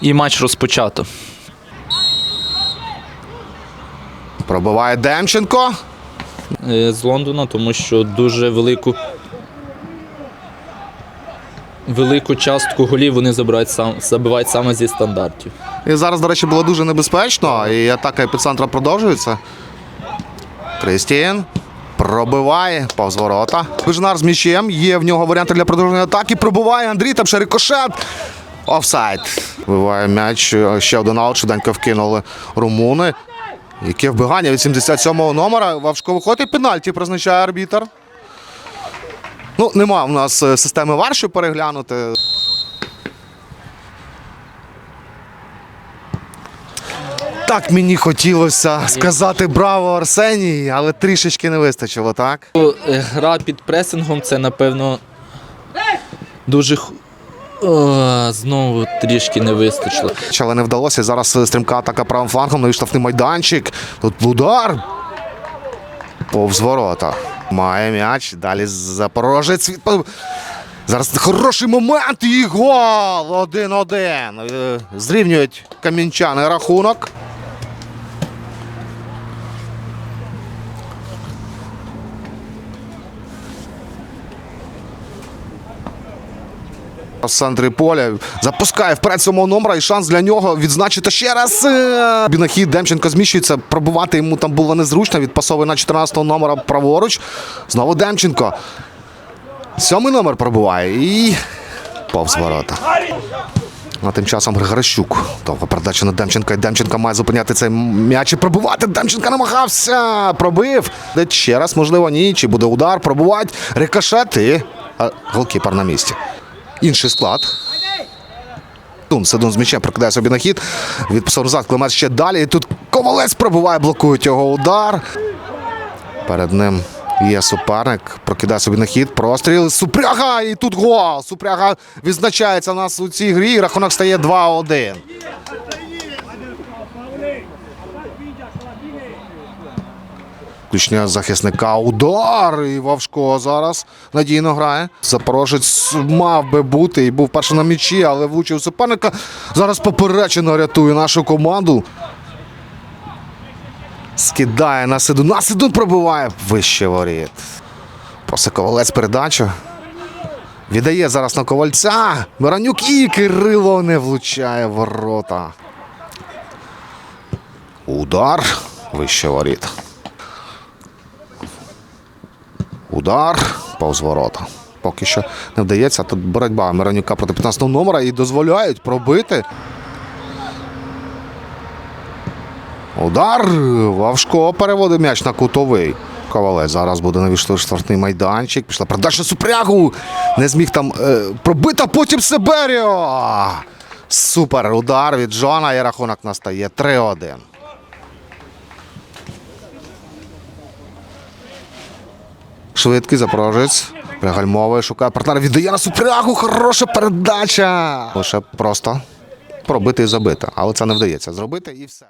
І матч розпочато. Пробиває Демченко. Е, З Лондона, тому що дуже велику. Велику частку голів вони забирають сам, забивають саме зі стандартів. І зараз, до речі, було дуже небезпечно. І атака епіцентра продовжується. Крістін пробиває повз ворота. Вижнар з м'ячем. Є в нього варіанти для продовження атаки. Пробиває Андрій, там ще рикошет. Офсайд. Вибиває м'яч. Ще один аут. Швиденько вкинули румуни. Яке вбігання від 77-го номера. Вавшко виходить пенальті, призначає арбітр. Ну, нема в нас е, системи вар, щоб переглянути. Так мені хотілося сказати браво Арсеній, але трішечки не вистачило, так? Е, Гра під пресингом це, напевно, дуже. О, знову трішки не вистачило. Але не вдалося. Зараз е, стрімка атака правим флангом, Новий і штрафний майданчик. Тут удар. Повз ворота. Має м'яч. Далі Запорожець. Зараз хороший момент і гол! Один-один. Е, Зрівнюють камінчани рахунок. З центрі поля запускає вперед цього номера і шанс для нього відзначити ще раз. Е, Бінахід Демченко зміщується. Пробувати йому там було незручно. Відпасовує на 14-го номера праворуч. Знову Демченко. Сьомий номер пробуває і повз ворота. А тим часом Григорощук. Довга передача на Демченка. І Демченко має зупиняти цей м'яч і пробувати. Демченко намагався. Пробив. Де ще раз, можливо, ні. Чи буде удар, пробувати. Рикошет і голкіпер на місці. Інший склад. Тун Седун з м'ячем прокидає собі на хід. Відписав назад, Климець ще далі. І тут Ковалець пробиває, блокують його удар. Перед ним є суперник. Прокидає собі на хід. Простріл. Супряга! І тут гол. Супряга відзначається у нас у цій грі. Рахунок стає 2-1. Включення захисника. Удар. І Вовшко зараз надійно грає. Запорожець мав би бути і був перший на м'ячі, але влучив суперника. Зараз поперечено рятує нашу команду. Скидає на Сидун. На Сидун пробиває вище воріт. Просить ковалець. Віддає зараз на ковальця. Миранюк і Кирило не влучає ворота. Удар. Вище воріт. Удар повз ворота. Поки що не вдається. Тут боротьба Миронюка проти 15-го номера і дозволяють пробити. Удар. Вавшко переводить м'яч на кутовий. Ковалець зараз буде навішти штрафний майданчик. Пішла передача супрягу. Не зміг там е, пробити, а потім Себеріо. Супер удар від Джона і рахунок настає 3-1. Швидкий запорожець. Пригальмовує, шукає партнера. Віддає на супрягу. Хороша передача. Лише просто пробити і забити. Але це не вдається зробити і все.